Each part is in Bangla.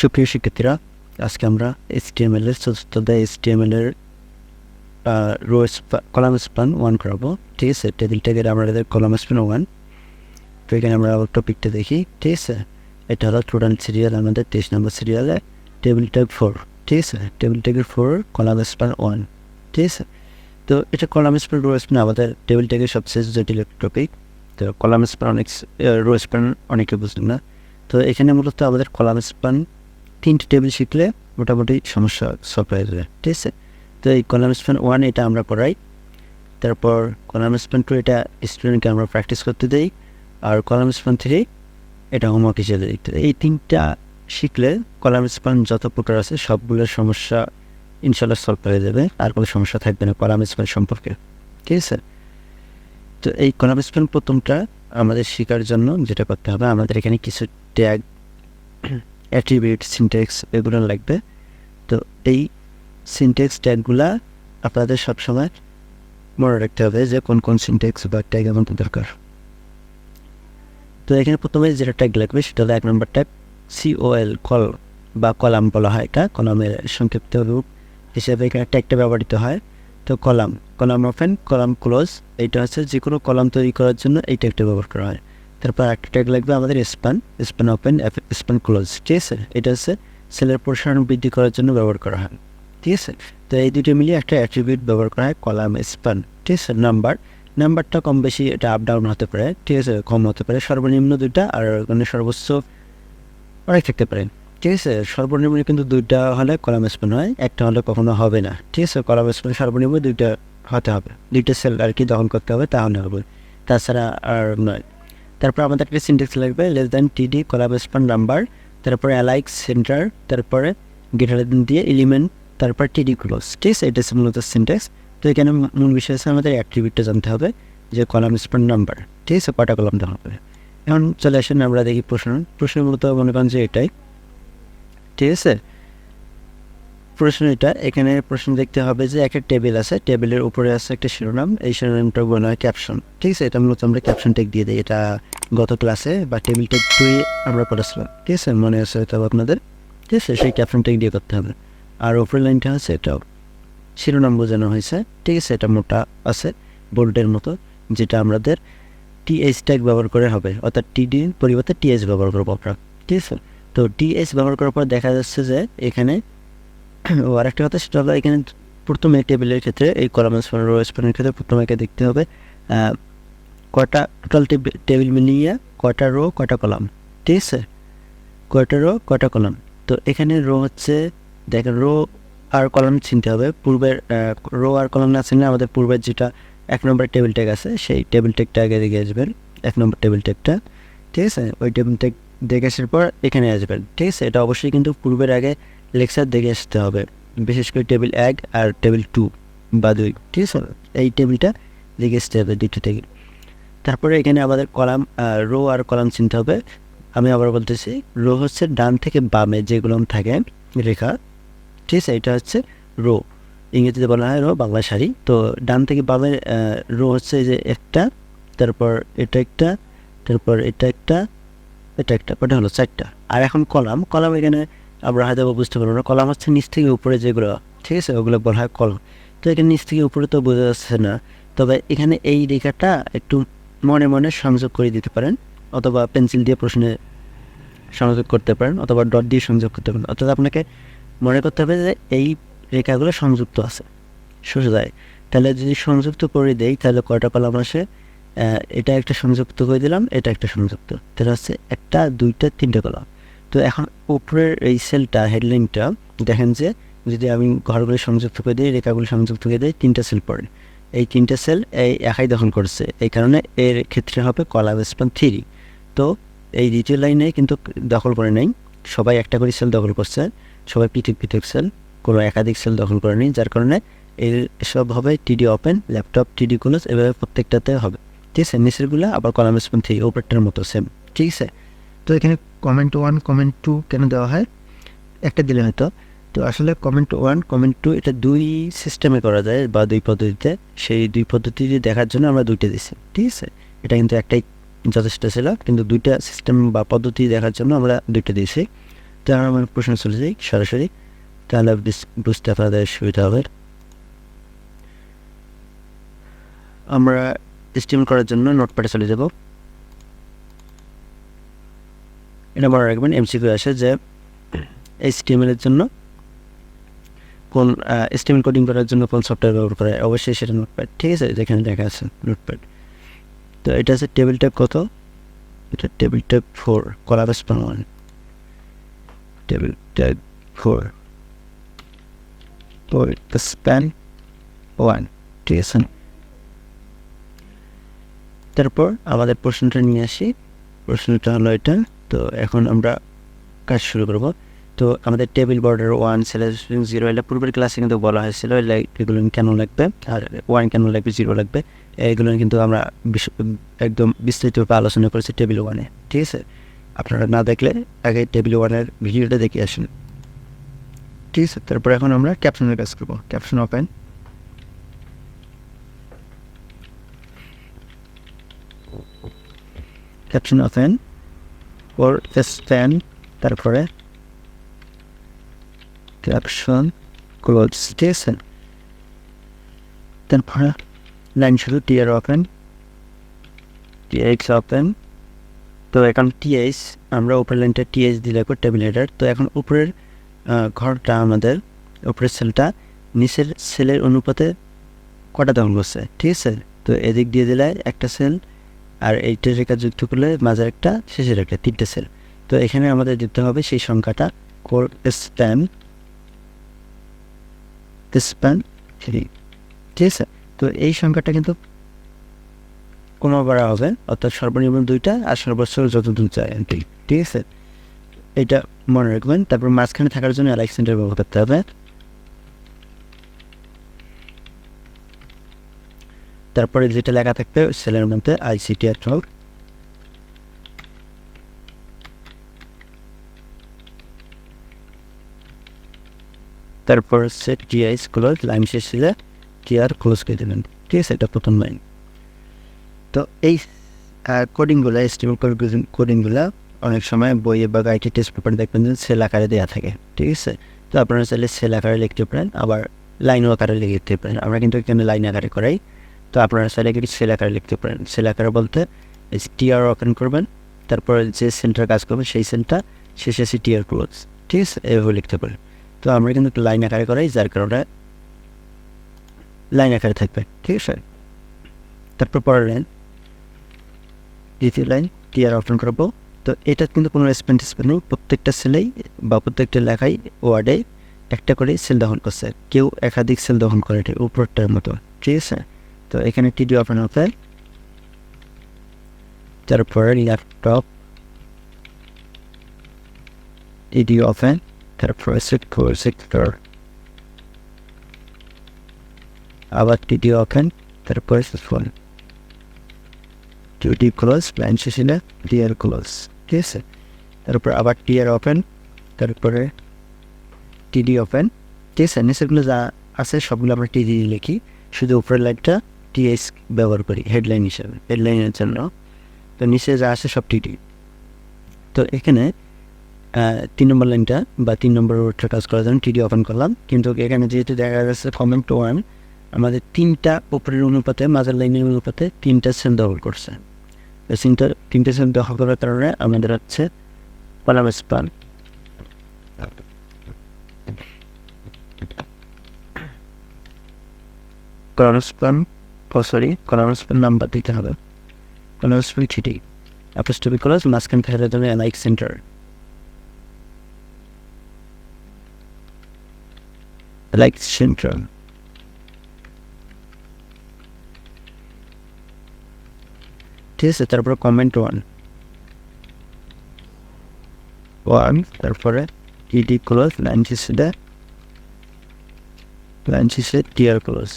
সুপ্রিয় শিক্ষার্থীরা, আজকে আমরা এইচটিএমএল এর চতুর্থ অধ্যায় এইচটিএমএল এর রো কলাম স্প্যান ওয়ান করাবো। ঠিক আছে? টেবিল ট্যাগের আমাদের কলাম স্প্যান ওয়ান তো এখানে আমরা টপিকটা দেখি। ঠিক আছে? এটা হলো স্টুডেন্ট সিরিয়াল আমাদের তেইশ নম্বর সিরিয়ালে টেবিল ট্যাগ ফোর ঠিক আছে? টেবিল ট্যাগের ফোর কলাম স্প্যান ওয়ান ঠিক আছে? তো এটা কলাম স্প্যান রো স্প্যান আমাদের টেবিল ট্যাগের সবচেয়ে জটিল টপিক তো কলাম স্প্যান অনেক রো স্প্যান অনেকে বুঝলেন না। তো এখানে মূলত আমাদের কলাম স্প্যান তিনটে টেবিল শিখলে মোটামুটি সমস্যা সলভ হয়ে যাবে ঠিক আছে? তো এই কলাম স্প্যান ওয়ান এটা আমরা করাই তারপর কলাম স্প্যান টু এটা স্টুডেন্টকে আমরা প্র্যাকটিস করতে দিই, আর কলাম স্প্যান থ্রি এটা হোমওয়ার্ক হিসেবে দেখতে এই তিনটা শিখলে কলাম স্প্যান যত প্রকার আছে সবগুলোর সমস্যা ইনশাল্লাহ সলভ হয়ে যাবে আর কোনো সমস্যা থাকবে না কলাম স্প্যান সম্পর্কে, ঠিক আছে? তো এই কলাম স্প্যান প্রথমটা আমাদের শেখার জন্য যেটা করতে হবে, আমাদের এখানে কিছু ট্যাগ অ্যাট্রিবিউট সিনটেক্স এগুলো লাগবে। তো এই সিনটেক্স ট্যাগগুলা আপনাদের সবসময় মনে রাখতে হবে যে কোন কোন সিনটেক্স বা ট্যাগ আমাদের দরকার। তো এখানে প্রথমে যেটা ট্যাগ লাগবে সেটা হলো এক নম্বর tag C O L col বা কলাম বলা হয় এটা, কলামের সংক্ষিপ্ত রূপ হিসেবে এখানে ট্যাগটা ব্যবহৃত হয়। তো column column open column close এইটা হচ্ছে যে কোনো কলাম তৈরি করার জন্য এই ট্যাগটা ব্যবহার করা হয়। তারপর একটা ট্যাগ লাগবে আমাদের span span open span close ঠিক আছে? এটা হচ্ছে সেলের প্রসারণ বৃদ্ধি করার জন্য ব্যবহার করা হয়, ঠিক আছে? তো এই দুটো মিলিয়ে একটা অ্যাট্রিবিউট ব্যবহার করা হয়, কলাম স্প্যান ঠিক আছে? নাম্বার নাম্বারটা কম বেশি এটা আপ ডাউন হতে পারে, ঠিক আছে? কম হতে পারে, সর্বনিম্ন দুইটা আর মানে সর্বোচ্চ অনেক থাকতে পারে, ঠিক আছে? সর্বনিম্ন কিন্তু দুইটা হলে কলাম স্প্যান হয়, একটা হলে কখনো হবে না, ঠিক আছে? কলাম স্প্যান সর্বনিম্ন দুইটা হতে হবে, দুইটা সেল আর কি দখল করতে হবে তাহলে হবে। তাছাড়া আর নয় তারপর আমাদের একটা সিনটেক্স লাগবে less than TD colspan number তারপরে অ্যালাইক সেন্টার তারপরে গেটার দিয়ে এলিমেন্ট তারপর টিডি ক্লোজ ঠিক আছে? এটা মূলত সিনটেক্স তো এখানে মূল বিষয় হচ্ছে আমাদের অ্যাট্রিবিউটটা জানতে হবে, যে কলাম স্পান নাম্বার ঠিক আছে? কটা কলাম দেওয়া হবে। এখন চলে আসেন, আমরা দেখি প্রশ্ন। প্রশ্ন মূলত মনে করেন যে এটাই, ঠিক আছে? প্রশ্ন এটা, এখানে প্রশ্ন দেখতে হবে যে একটা টেবিল আছে টেবিলের উপরে আছে একটা শিরোনাম, এই শিরোনামটা বলা হয় ক্যাপশন ঠিক আছে? এটা মূলত আমরা ক্যাপশন টেক দিয়ে দিই, এটা গত ক্লাসে বা টেবিল টেক টুই আমরা পড়েছিলাম, ঠিক আছে? মনে আছে হয়তো আপনাদের, ঠিক আছে? সেই ক্যাপশন টেক দিয়ে করতে হবে, আর ওপরের লাইনটা আছে এটাও, শিরোনাম বোঝানো হয়েছে, ঠিক আছে? এটা মোটা আছে বোল্টের মতো, যেটা আমাদের টিএইচ ট্যাগ ব্যবহার করে হবে, অর্থাৎ টিডি পরিবর্তে টিএস ব্যবহার করব আমরা, ঠিক আছে? তো টিএস ব্যবহার করার পর দেখা যাচ্ছে যে এখানে ও আরেকটা কথা, সেটা হলো এখানে প্রথমে টেবিলের ক্ষেত্রে, এই কলাম স্প্যান রো স্প্যানের ক্ষেত্রে প্রথমে একে দেখতে হবে। কয়টা টোটাল টেবিল মিলিয়ে কয়টা রো কয়টা কলাম ঠিক আছে? কয়টা রো কয়টা কলাম তো এখানে রো হচ্ছে, দেখেন রো আর কলাম চিনতে হবে। পূর্বের রো আর কলাম না চিনলে আমাদের পূর্বের যেটা এক নম্বর টেবিল ট্যাগ আছে, সেই টেবিল ট্যাগটা আগে দেখে আসবেন। এক নম্বর টেবিল ট্যাগটা ঠিক আছে? ওই টেবিল ট্যাগ দেখে আসার পর এখানে আসবেন। ঠিক আছে? এটা অবশ্যই কিন্তু পূর্বের আগে লেকচার দেখে আসতে হবে। বিশেষ করে টেবিল এক আর টেবিল টু বা দুই, ঠিক আছে? এই টেবিলটা দেখে আসতে হবে দুইটা থেকে। তারপরে এখানে আমাদের কলাম রো আর কলাম চিনতে হবে। আমি আবার বলতেছি, রো হচ্ছে ডান থেকে বামে যেগুলো থাকে, রেখা। ঠিক আছে? এটা হচ্ছে রো। ইংরেজিতে বলা হয় রো, বাংলা শাড়ি তো ডান থেকে বামে রো হচ্ছে যে একটা, তারপর এটা একটা, তারপর এটা একটা এটা একটা, ওটা হলো চারটা। আর এখন কলাম কলাম এখানে আমরা হয়তো বুঝতে পারব না, কলাম হচ্ছে নিচ থেকে উপরে যেগুলো, ঠিক আছে, ওগুলো বলা হয় কলম। তো এখানে নিচ থেকে উপরে তো বোঝা যাচ্ছে না, তবে এখানে এই রেখাটা একটু মনে মনে সংযোগ করে দিতে পারেন, অথবা পেন্সিল দিয়ে প্রশ্নে সংযোগ করতে পারেন, অথবা ডট দিয়ে সংযোগ করতে পারেন। অর্থাৎ আপনাকে মনে করতে হবে যে এই রেখাগুলো সংযুক্ত আছে। সোজায় তাহলে যদি সংযুক্ত করে দেই, তাহলে কয়টা কলাম আসে? এটা একটা সংযুক্ত করে দিলাম, এটা একটা সংযুক্ত। তাহলে হচ্ছে একটা, দুইটা, তিনটা কলাম। তো এখন উপরের এই সেলটা হেডলাইনটা দেখেন যে যদি আমি ঘরগুলি সংযুক্ত করে দিই, রেখাগুলি সংযুক্ত করে দিই, তিনটা সেল পড়ে। এই তিনটা সেল এই একাই দখল করছে। এই কারণে এর ক্ষেত্রে হবে কলাম স্পান থ্রি। তো এই দ্বিতীয় লাইনে কিন্তু দখল করে নেই। সবাই একটা করে সেল দখল করছে। সবাই পৃথক পৃথক সেল কোনো একাধিক সেল দখল করে নেই। যার কারণে এর সব হবে টিডি ওপেন, ল্যাপটপ টিডি ক্লোজ, এভাবে প্রত্যেকটাতে হবে। ঠিক আছে? নিচেরগুলো আবার কলাম স্পান থ্রি ওপরটার মতো সেম ঠিক আছে? তো এখানে কমেন্ট ওয়ান কমেন্ট টু কেন দেওয়া হয়? একটা দিলে হয়তো। তো আসলে কমেন্ট ওয়ান কমেন্ট টু এটা দুই সিস্টেমে করা যায় বা দুই পদ্ধতিতে। সেই দুই পদ্ধতি দেখার জন্য আমরা দুইটা দিছি, ঠিক আছে? এটা কিন্তু একটাই যথেষ্ট ছিল, কিন্তু দুইটা সিস্টেম বা পদ্ধতি দেখার জন্য আমরা দুইটা দিয়েছি। তো আমার প্রশ্ন চলে যাই সরাসরি। তাহলে বুঝ- বুঝতে আপনাদের সুবিধা হবে। আমরা স্টিম করার জন্য নোটপ্যাডে চলে যাব। এটা মনে রাখবেন এমসিকিউ আসে যে এইচটিএমএল এর জন্য কোন স্টিমেল কোডিং করার জন্য কোন সফটওয়্যার ব্যবহার করে অবশ্যই সেটা নোটপ্যাড ঠিক আছে? যেখানে দেখা আছে নোটপ্যাড তো এটা আছে টেবিল ট্যাপ কত? এটা table tap four span one table tap four span one ঠিক আছে? তারপর আমাদের প্রশ্নটা নিয়ে আসি। প্রশ্নটা হলো এটা। তো এখন আমরা কাজ শুরু করব। তো আমাদের table border one selection zero এটা পূর্বের ক্লাসে কিন্তু বলা হয়েছিল। এগুলো কেন লাগবে? আর ওয়ান কেন লাগবে? জিরো লাগবে। এইগুলো কিন্তু আমরা একদম বিস্তারিতভাবে আলোচনা করেছি টেবিল ওয়ানে ঠিক আছে? আপনারা না দেখলে আগে টেবিল ওয়ানের ভিডিওটা দেখে আসুন। ঠিক আছে? তারপর এখন আমরা ক্যাপশনের কাজ করব। ক্যাপশন ওপেন ক্যাপশন ওপেন ওর স্ট্যান্ড তারপরে ক্যাপশন ক্লোজ আছে তারপরে লাইন শুধু টিয়ার ওপেন টিএক্স ওপেন তো এখন টিএস আমরা উপরের লাইনটা টিএস দিলে টেবিল হেডার তো এখন উপরের ঘরটা আমাদের, উপরের সেলটা নিচের সেলের অনুপাতে কটা দখল করছে? ঠিক আছে? তো এদিক দিয়ে দিলে একটা সেল আর এইটা রেখা যুক্ত করলে মাঝের একটা, শেষের একটা, তিনটে সেল তো এখানে আমাদের দিতে হবে সেই সংখ্যাটা কোর স্প্যান স্প্যান থ্রি ঠিক আছে? তো এই সংখ্যাটা কিন্তু কোনো বাড়া হবে, অর্থাৎ সর্বনিম্ন দুইটা আর সর্বোচ্চ যত দূর যায় আর কি। ঠিক আছে? এটা মনে রাখবেন। তারপর মাঝখানে থাকার জন্য অ্যালাইক সেন্টার ব্যবহার করতে হবে। তারপরে যেটা লেখা থাকবে সেলের মধ্যে আইসিটি আর ট্রল তারপর হচ্ছে টিআইস ক্লোজ লাইন শেষ হলে টিআর ক্লোজ করে দেবেন। ঠিক আছে, এটা প্রথম লাইন তো এই কোডিংগুলো এস্টিমেল কোডিংগুলো অনেক সময় বইয়ে বা গাইডে টেস্ট পেপার দেখবেন যে সেল আকারে দেওয়া থাকে। ঠিক আছে? তো আপনারা চাইলে সেল আকারে লিখতে পারেন, আবার লাইন আকারে লিখতে পারেন। আমরা কিন্তু এখানে লাইন আকারে করাই। তো আপনারা চাইলে কিন্তু সেল আকারে লিখতে পারেন। সেল আকারে বলতে টিআর ওপেন করবেন, তারপর যে সেন্টার কাজ করবে সেই সেন্টার শেষে আছে টিআর ক্লোজ ঠিক আছে? এভাবে লিখতে পারেন। তো আমরা কিন্তু লাইন আকারে করাই, যার কারণে লাইন আকারে থাকবে, ঠিক আছে? তারপর পরের লাইন দ্বিতীয় লাইন টিআর ওপেন করব। তো এটা কিন্তু কোনো নেই, প্রত্যেকটা সেলেই বা প্রত্যেকটা লেখাই ওয়ার্ডে একটা করে সেল দহন করছে। কেউ একাধিক সেল দহন করে উপরটার মতো, ঠিক আছে? তো এখানে টিডি ওপেন হবে তারপরে ল্যাপটপ টিডি ওপেন তারপরে সেক্টর সেক্টর আবার টিডি ওপেন তারপরে ফোন টিউটি ক্লোজ প্ল্যান শেষে টিয়ার ক্লোজ ঠিক আছে? তারপর আবার টিয়ার ওপেন তারপরে টিডি ওপেন ঠিক আছে? নিচেরগুলো যা আছে, সবগুলো আমরা টিডি লিখি। শুধু উপরের লাইনটা টিএস ব্যবহার করি হেডলাইন হিসাবে হেডলাইনের জন্য। তো নিচে যা আছে সব টিডি তো এখানে তিন নম্বর লাইনটা বা তিন নম্বর রোডটা কাজ করার জন্য টিডি ওপেন করলাম। কিন্তু এখানে যেহেতু দেখা যাচ্ছে কমেন্ট ওয়ান আমাদের তিনটা উপরের অনুপাতে, মাঝের লাইনের অনুপাতে তিনটা সেল দখল করছে। তিনটা, তিনটে সেল দখল করার কারণে আমাদের হচ্ছে column span column span sorry column span number দিতে হবে। কলাম স্পান ঠিটি অ্যাপোস্টপি কলেজ মাঝখান ফেরার জন্য এনআইক সেন্টার লাইক সেন্টার ঠিক আছে তারপরে কমেন্ট ওয়ান ওয়ান তারপরে টিডি ক্লোজ লাইন শেষে লাইন শেষে টিআর ক্লোজ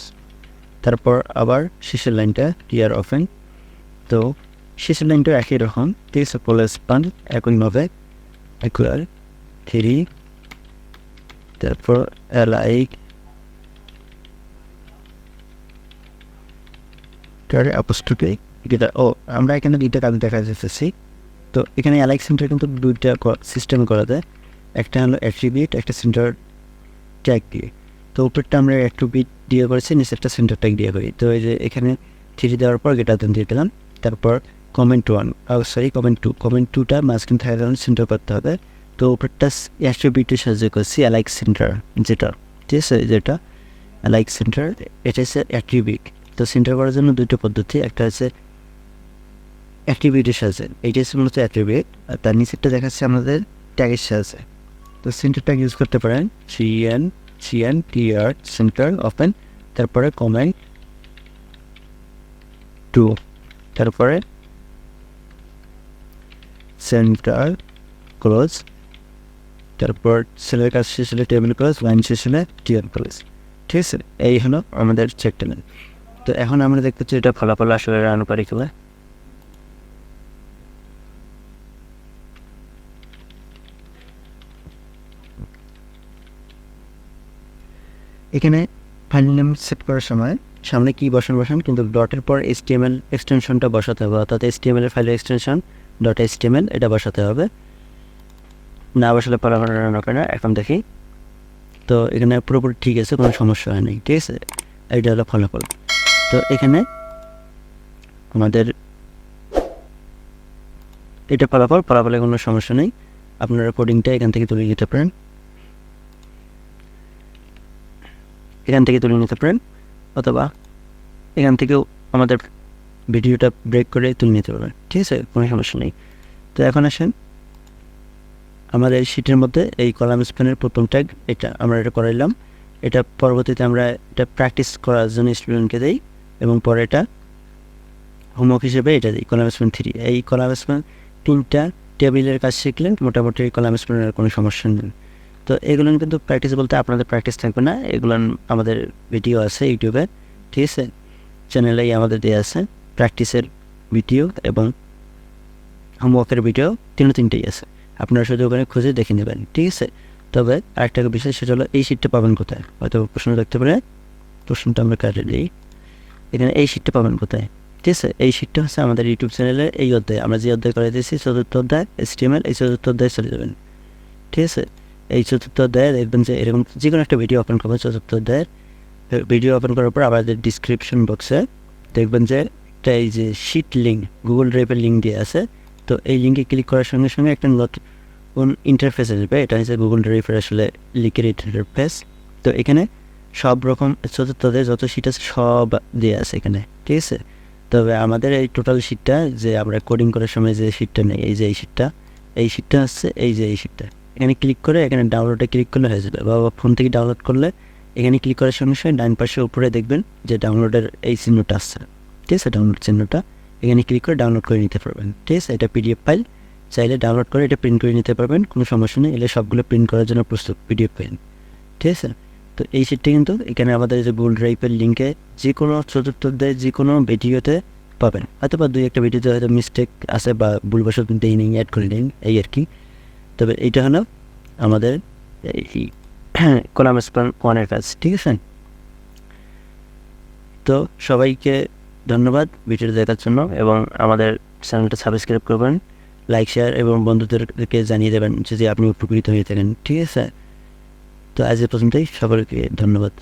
তারপর আবার শেষের লাইনটা টিআর ওপেন তো শেষের লাইনটা একই রকম। আছে কলেজ পান একইভাবে একুয়ার থ্রি তারপর অ্যাপোস্ট্রোপি এটা, ও, আমরা এখানে দুইটা কাজ দেখা যাচ্ছে তো এখানে অ্যালাইক সেন্টার কিন্তু দুইটা সিস্টেম করা যায়। একটা হলো অ্যাট্রিবিউট একটা সেন্টার ট্যাগ দিয়ে। তো উপরটা আমরা অ্যাট্রিবিউট দিয়ে করেছি, নিচেরটা সেন্টার ট্যাগ দিয়ে করি। তো এই যে এখানে থ্রি দেওয়ার পর গেটার দেন দিয়ে দিলাম। তারপর comment one sorry comment two comment টুটা মাঝখানে কারণে সেন্টার করতে হবে। তো উপরটা অ্যাট্রিবিউটের সাহায্য করছি অ্যালাইক সেন্টার যেটা। ঠিক আছে যেটা অ্যালাইক সেন্টার এটা হচ্ছে অ্যাট্রিবিউট তো সেন্টার করার জন্য দুটো পদ্ধতি, একটা হচ্ছে অ্যাট্রিবিউটের সাহায্যে। এইটা হচ্ছে মূলত অ্যাট্রিবিউট আর তার নিচেরটা দেখাচ্ছে আমাদের ট্যাগের সাহায্যে। তো সেন্টার ট্যাগ ইউজ করতে পারেন C N C N T R centre open তারপরে কমেন্ট টু তারপরে সেন্টার ক্লোজ তারপর সেলের কাজ শেষ হলে টেবিল ক্লোজ লাইন শেষ হলে টিআর ক্লোজ ঠিক আছে? এই হলো আমাদের চেক টেবিল তো এখন আমরা দেখতে পাচ্ছি এটা ফলাফল আসলে আনুপারিক হলে এখানে ফাইল নেম সেট করার সময় সামনে কি বসান বসান, কিন্তু ডটের পর এইচটিএমএল এক্সটেনশনটা বসাতে হবে। অর্থাৎ এইচটিএমএল এর ফাইলের এক্সটেনশন ডট এইচটিএমএল এটা বসাতে হবে। না বসালে ফলাফল রান হবে না, এখন দেখি। তো এখানে পুরোপুরি ঠিক আছে, কোনো সমস্যা হয়নি ঠিক আছে? এইটা হলো ফলাফল। তো এখানে আমাদের এটা ফলাফল, ফলাফলে কোনো সমস্যা নেই। আপনারা কোডিংটা এখান থেকে তুলে নিতে পারেন। এখান থেকে তুলে নিতে পারেন, অথবা এখান থেকেও আমাদের ভিডিওটা ব্রেক করে তুলে নিতে পারবেন। ঠিক আছে? কোনো সমস্যা নেই। তো এখন আসেন। আমাদের এই শিটের মধ্যে এই কলাম স্প্যানের প্রথম ট্যাগ এটা আমরা এটা করাইলাম। এটা পরবর্তীতে আমরা এটা প্র্যাকটিস করার জন্য স্টুডেন্টকে দিই এবং পরে এটা হোমওয়ার্ক হিসেবে এটা দিই, কলাম স্প্যান থ্রি এই কলাম স্প্যান তিনটা টেবিলের কাজ শিখলেন, মোটামুটি কলাম স্প্যানের কোনো সমস্যা নেই। তো এগুলো কিন্তু প্র্যাকটিস বলতে আপনাদের প্র্যাকটিস থাকবে না। এগুলো আমাদের ভিডিও আছে ইউটিউবে, ঠিক আছে? চ্যানেলেই আমাদের দেওয়া আছে প্র্যাকটিসের ভিডিও এবং হোমওয়ার্কের ভিডিও তিনও তিনটেই আছে। আপনারা শুধু ওখানে খুঁজে দেখে নেবেন, ঠিক আছে? তবে আরেকটা বিষয়, সেটা হলো এই সিটটা পাবেন কোথায়? হয়তো প্রশ্ন দেখতে পারে, প্রশ্নটা আমরা কাটে দিই। এখানে এই সিটটা পাবেন কোথায়? ঠিক আছে? এই সিটটা হচ্ছে আমাদের ইউটিউব চ্যানেলে এই অধ্যায়। আমরা যে অধ্যায় করে দিয়েছি চতুর্থ অধ্যায় এসটিএমএল এই চতুর্থ অধ্যায় চলে যাবেন। ঠিক আছে? এই চতুর্থ অধ্যায়ে দেখবেন যে এরকম যে কোনো একটা ভিডিও ওপেন করবেন চতুর্থ অধ্যায়ের। ভিডিও ওপেন করার পর আমাদের ডিসক্রিপশন বক্সে দেখবেন যে একটা এই যে শিট লিঙ্ক গুগল ড্রাইভের লিঙ্ক দিয়ে আছে। তো এই লিঙ্কে ক্লিক করার সঙ্গে সঙ্গে একটা নতুন ইন্টারফেস আসবে, এটা হচ্ছে গুগল ড্রাইভের আসলে লিঙ্কের ইন্টারফেস তো এখানে সব রকম চতুর্থ অধ্যায়ে যত শিট আছে সব দেওয়া আছে এখানে, ঠিক আছে? তবে আমাদের এই টোটাল শিটটা যে আমরা কোডিং করার সময় যে শিটটা নেই, এই যে এই শিটটা এই শিটটা হচ্ছে এই যে এই শিটটা এখানে ক্লিক করে এখানে ডাউনলোডে ক্লিক করলে হয়ে যাবে। বা ফোন থেকে ডাউনলোড করলে এখানে ক্লিক করার সঙ্গে সঙ্গে ডান পাশে উপরে দেখবেন যে ডাউনলোডের এই চিহ্নটা আসছে ঠিক আছে ডাউনলোড চিহ্নটা। এখানে ক্লিক করে ডাউনলোড করে নিতে পারবেন। ঠিক আছে, এটা পিডিএফ ফাইল চাইলে ডাউনলোড করে এটা প্রিন্ট করে নিতে পারবেন। কোনো সমস্যা নেই, এলে সবগুলো প্রিন্ট করার জন্য প্রস্তুত পিডিএফ ফাইল ঠিক আছে? তো এই সিটটা কিন্তু এখানে আমাদের যে গুগল ড্রাইভের লিঙ্কে যে কোনো চতুর্থ অধ্যায়ে যে কোনো ভিডিওতে পাবেন। হয়তো বা দুই একটা ভিডিওতে হয়তো মিস্টেক আছে বা ভুলবশত দেই নেই অ্যাড করে নিন এই আর কি। তবে এটা হলো আমাদের এই কলাম স্পান ওয়ানের কাজ, ঠিক আছে? তো সবাইকে ধন্যবাদ ভিডিওটা দেখার জন্য এবং আমাদের চ্যানেলটা সাবস্ক্রাইব করবেন, লাইক, শেয়ার এবং বন্ধুদেরকে জানিয়ে দেবেন যে আপনি উপকৃত হয়ে থাকেন, ঠিক আছে? তো আজ এ পর্যন্তই সকলকে ধন্যবাদ।